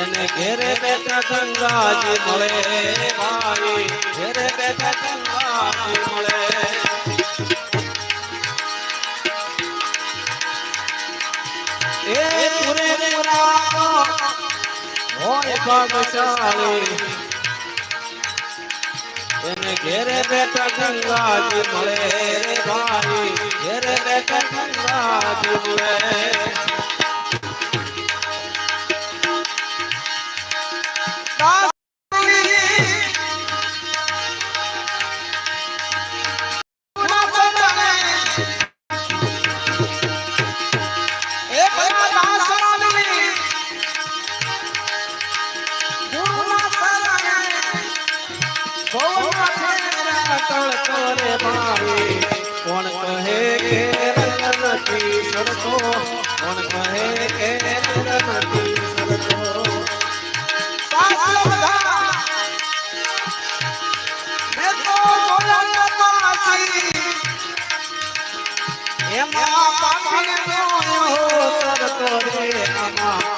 એને ઘેરે બેઠા ગંગાજી મળે ભાઈ. ઘેરે બેઠા ગંગાજી મળે. એ પૂરેપૂરાનો હોય ભાગશાળી. એને ઘેરે બેઠા ગંગાજી મળે રે ભાઈ. ઘેરે બેઠા ગંગાજી મળે. એમાં પાપીને જોયો તરતો રે આમાં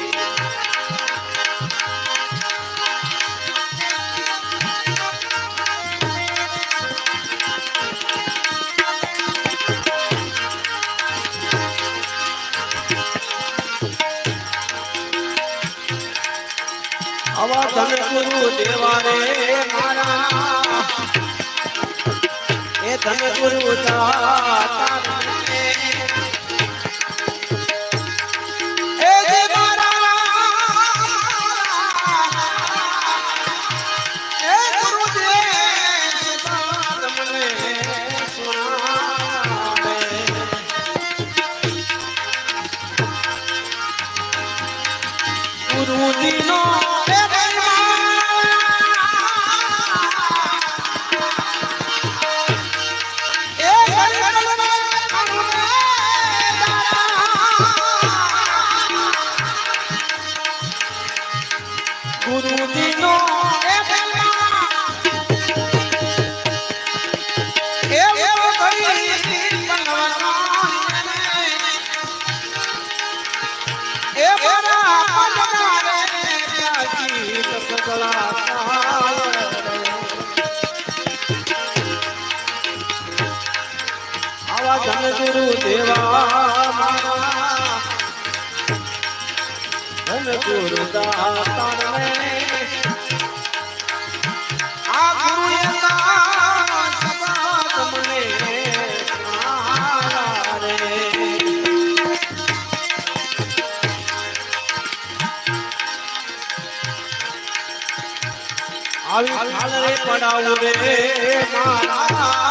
ધન ગુરુ દેવાને મારા એ ધન ગુરુ દાતા ગુરુ રે આવી ખાલ રે પડાવું રે મારા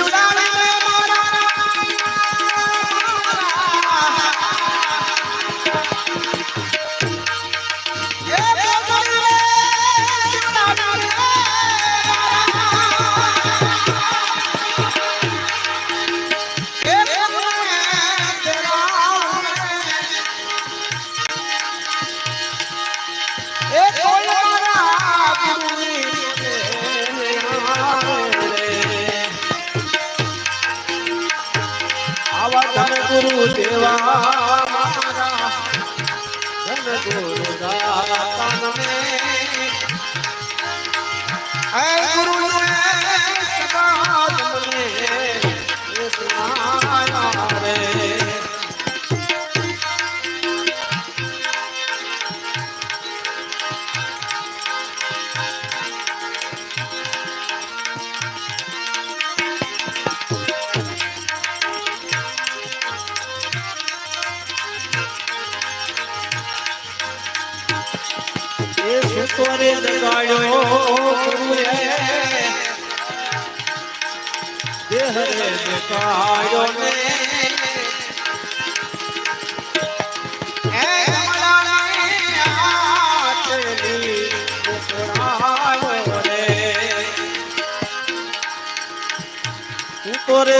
રે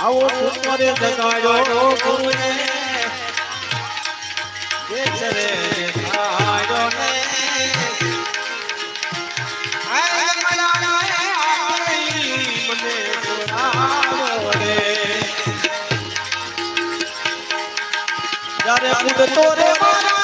આવો પુષ્પ રે તો રે મારા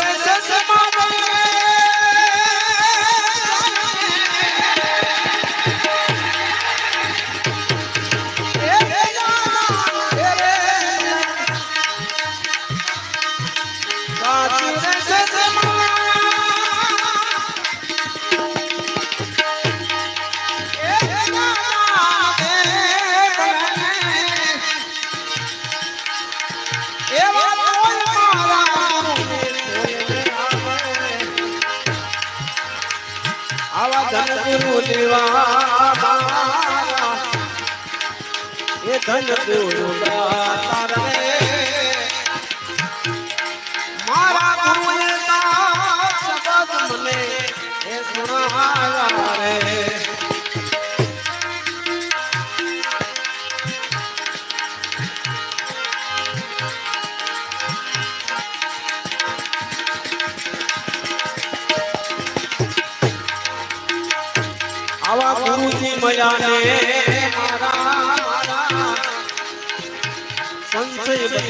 એ ધન મારા ગુરુએ શબ્દ મને એ સુણવા આવા ગુરુજી મજાને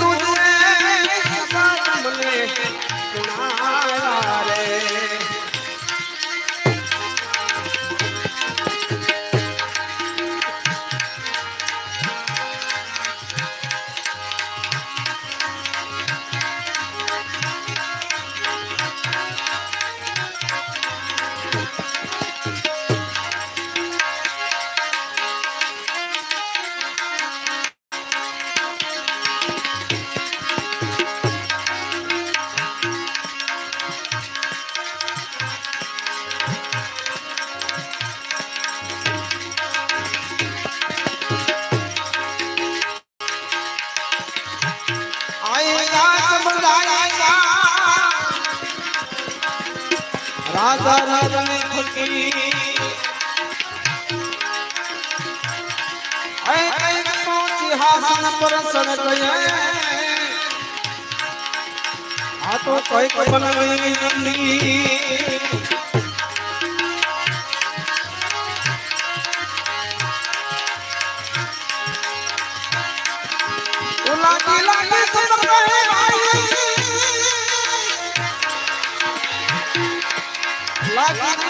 ગુરુ સિંહાસન પર સડ આ તો કંઈક બનાવી Rock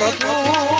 ભગવાન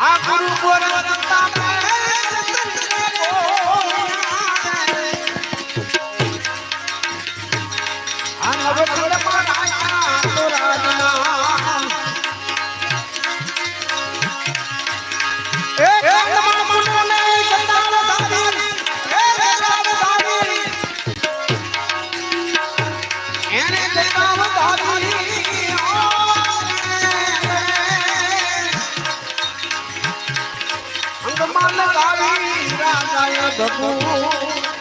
આ ગુરુ બોલતા કાયા ભગવું